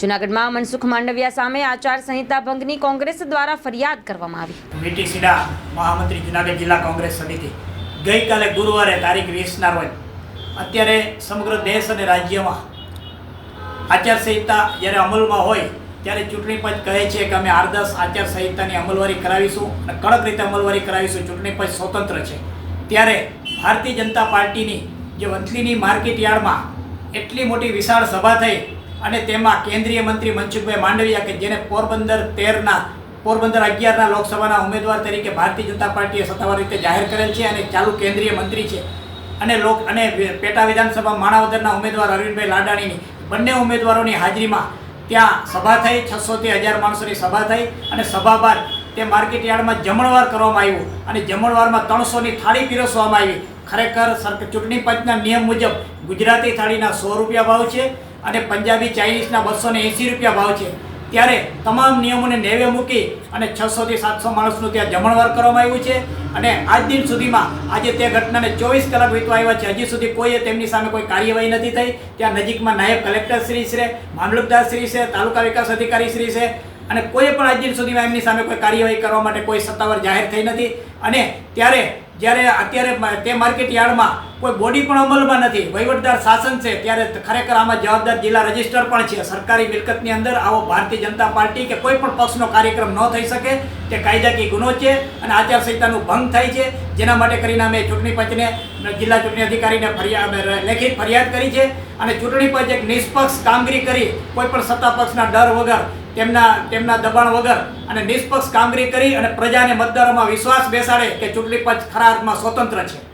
જૂનાગઢમાં મનસુખ માંડવિયા સામે આચાર સંહિતા ભંગની કોંગ્રેસ દ્વારા ફરિયાદ કરવામાં આવી. વીટી સીડા મહામંત્રી જુનાગઢ જિલ્લા કોંગ્રેસ સમિતિ. ગઈકાલે ગુરુવારે તારીખ વીસના રોજ અત્યારે સમગ્ર દેશ અને રાજ્યમાં આચારસંહિતા જ્યારે અમલમાં હોય ત્યારે ચૂંટણી પંચ કહે છે કે અમે આદર્શ આચારસંહિતાની અમલવારી કરાવીશું અને કડક રીતે અમલવારી કરાવીશું. ચૂંટણી પંચ સ્વતંત્ર છે. ત્યારે ભારતીય જનતા પાર્ટીની જે વંથલીની માર્કેટ યાર્ડમાં એટલી મોટી વિશાળ સભા થઈ અને તેમાં કેન્દ્રીય મંત્રી મનસુખભાઈ માંડવિયા કે જેને પોરબંદર તેરના, પોરબંદર અગિયારના લોકસભાના ઉમેદવાર તરીકે ભારતીય જનતા પાર્ટીએ સત્તાવાર રીતે જાહેર કરેલ છે અને ચાલુ કેન્દ્રીય મંત્રી છે. અને લોક, અને પેટા વિધાનસભા માણાવદરના ઉમેદવાર અરવિંદભાઈ લાડાણીની બંને ઉમેદવારોની હાજરીમાં ત્યાં સભા થઈ છસોથી હજાર માણસોની સભા થઈ અને સભા બાદ તે માર્કેટ યાર્ડમાં જમણવાર કરવામાં આવ્યું અને જમણવારમાં ત્રણસોની થાળી પીરસવામાં આવી. ખરેખર ચૂંટણી પંચના નિયમ મુજબ ગુજરાતી થાળીના સો રૂપિયા ભાવ છે. અને પંજાબી ચાઇનીઝના બસો ને એંસી રૂપિયા ભાવ છે. ત્યારે તમામ નિયમોને નેવે મૂકી અને છસોથી સાતસો માણસનું ત્યાં જમણવાર કરવામાં આવ્યું છે. અને આજ દિન સુધીમાં આજે તે ઘટનાને ચોવીસ કલાક વીતવા આવ્યા છે. હજી સુધી કોઈએ તેમની સામે કોઈ કાર્યવાહી નથી થઈ. ત્યાં નજીકમાં નાયબ કલેક્ટર શ્રી છે, મામલતદાર શ્રી છે, તાલુકા વિકાસ અધિકારી શ્રી છે અને કોઈ પણ આજ દિન સુધીમાં એમની સામે કોઈ કાર્યવાહી કરવા માટે કોઈ સત્તાવાર જાહેર થઈ નથી. અને ત્યારે જ્યારે અત્યારે તે માર્કેટ યાર્ડમાં કોઈ બોડી પણ અમલમાં નથી. વહીવટદાર શાસન છે, ત્યારે ખરેખર આમાં જવાબદાર જિલ્લા રજિસ્ટર પણ છે. સરકારી મિલકતની અંદર આવો ભારતીય જનતા પાર્ટી કે કોઈ પણ પક્ષનો કાર્યક્રમ ન થઈ શકે, તે કાયદાકીય ગુનો છે અને આચારસંહિતાનું ભંગ થાય છે. જેના માટે કરીને અમે ચૂંટણી પંચને જિલ્લા ચૂંટણી અધિકારીને ફરિયાદ લેખિત ફરિયાદ કરી છે. અને ચૂંટણી પંચ એક નિષ્પક્ષ કામગીરી કરી, કોઈ પણ સત્તા પક્ષના ડર વગર તેમના તેમના દબાણ વગર અને નિષ્પક્ષ કામગીરી કરી અને પ્રજાને મતદારોમાં વિશ્વાસ બેસાડે કે ચૂંટણી પંચ ખરા અર્થમાં સ્વતંત્ર છે.